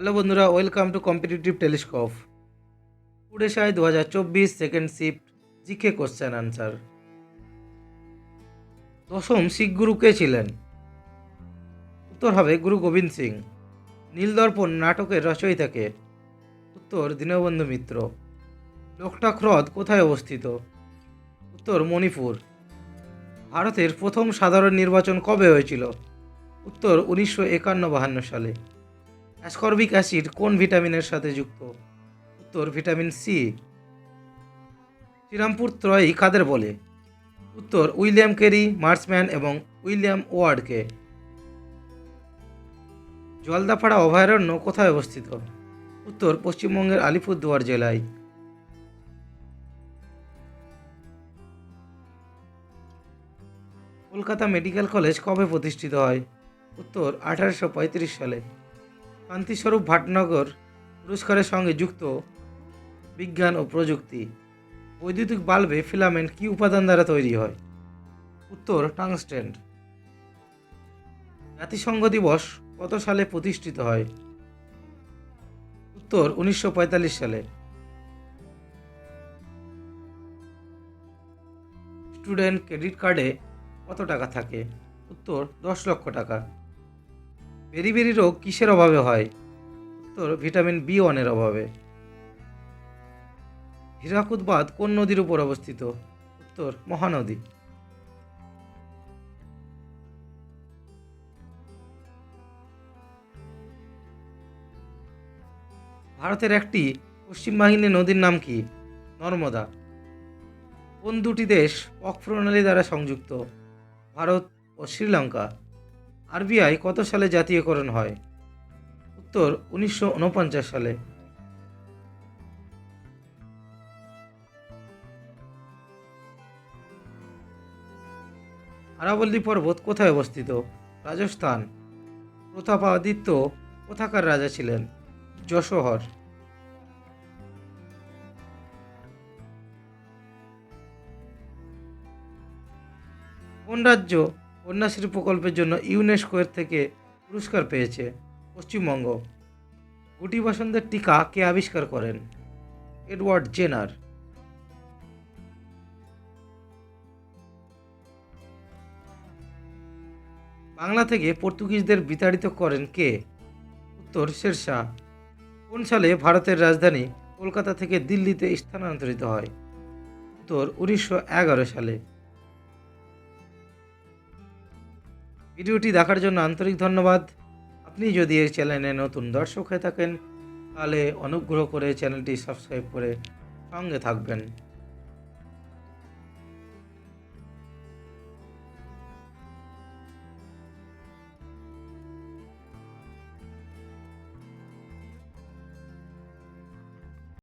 Hello বন্ধুরা welcome to competitive telescope উড়েশায় দু হাজার চব্বিশ second shift GK question answer দশম শিখ গুরু কে ছিলেন? উত্তর হবে গুরু গোবিন্দ সিং। নীলদর্পণ নাটকের রচয়িতাকে। উত্তর দীনবন্ধু মিত্র। লোকটাক হ্রদ কোথায় অবস্থিত? উত্তর মণিপুর। ভারতের প্রথম সাধারণ নির্বাচন কবে হয়েছিল? উত্তর উনিশশো একান্ন বাহান্ন সালে। অ্যাসকর্বিক অ্যাসিড কোন ভিটামিনের সাথে যুক্ত? উত্তর, ভিটামিন সি। শ্রীরামপুর ত্রয়ী কাদের বলে? উত্তর, উইলিয়াম কেরি মার্সম্যান এবং উইলিয়াম ওয়ার্ডকে। জলদাপাড়া অভয়ারণ্য কোথায় অবস্থিত? উত্তর, পশ্চিমবঙ্গের আলিপুরদুয়ার জেলায়। কলকাতা মেডিকেল কলেজ কবে প্রতিষ্ঠিত হয়? উত্তর, আঠারোশো পঁয়ত্রিশ সালে। শান্তিস্বরূপ ভাটনগর পুরস্কারের সঙ্গে যুক্ত বিজ্ঞান ও প্রযুক্তি। বৈদ্যুতিক বাল্বে ফিলামেন্ট কী উপাদান দ্বারা তৈরি হয়? উত্তর টাংস্টেন্ট জাতিসংঘ দিবস কত সালে প্রতিষ্ঠিত হয়? উত্তর, উনিশশো পঁয়তাল্লিশ সালে। স্টুডেন্ট ক্রেডিট কার্ডে কত টাকা থাকে? উত্তর, দশ লক্ষ টাকা। বেরি রোগ কিসের অভাবে হয়? উত্তর, ভিটামিন বি ওয়ানের অভাবে। হীরাকুদ বাঁধ কোন নদীর উপর অবস্থিত? উত্তর, মহানদী। ভারতের একটি পশ্চিম বাহিনী নদীর নাম কি? নর্মদা। কোন দুটি দেশ পক প্রণালী দ্বারা সংযুক্ত? ভারত ও শ্রীলঙ্কা। আরবিআই কত সালে জাতীয়করণ হয়? উত্তর, উনিশশো উনপঞ্চাশ সালে। আরাবল্লী পর্বত কোথায় অবস্থিত? রাজস্থান। প্রতাপাদিত্য কোথাকার রাজা ছিলেন? যশোহর। কোন রাজ্য কন্যাশ্রী প্রকল্পের জন্য ইউনেস্কো এর থেকে পুরস্কার পেয়েছে পশ্চিমবঙ্গ। গুটি বসন্তের টিকা কে আবিষ্কার করেন? Edward Jenner. বাংলা থেকে পর্তুগিজদের বিতাড়িত করেন কে? উত্তর শেরশাহ কোন সালে ভারতের রাজধানী কলকাতা থেকে দিল্লিতে স্থানান্তরিত হয়? উত্তর, উনিশশো এগারো সালে। ভিডিওটি দেখার জন্য আন্তরিক ধন্যবাদ। আপনি যদি এই চ্যানেলে নতুন দর্শক হয়ে থাকেন, তাহলে অনুগ্রহ করে চ্যানেলটি সাবস্ক্রাইব করে সঙ্গে থাকবেন।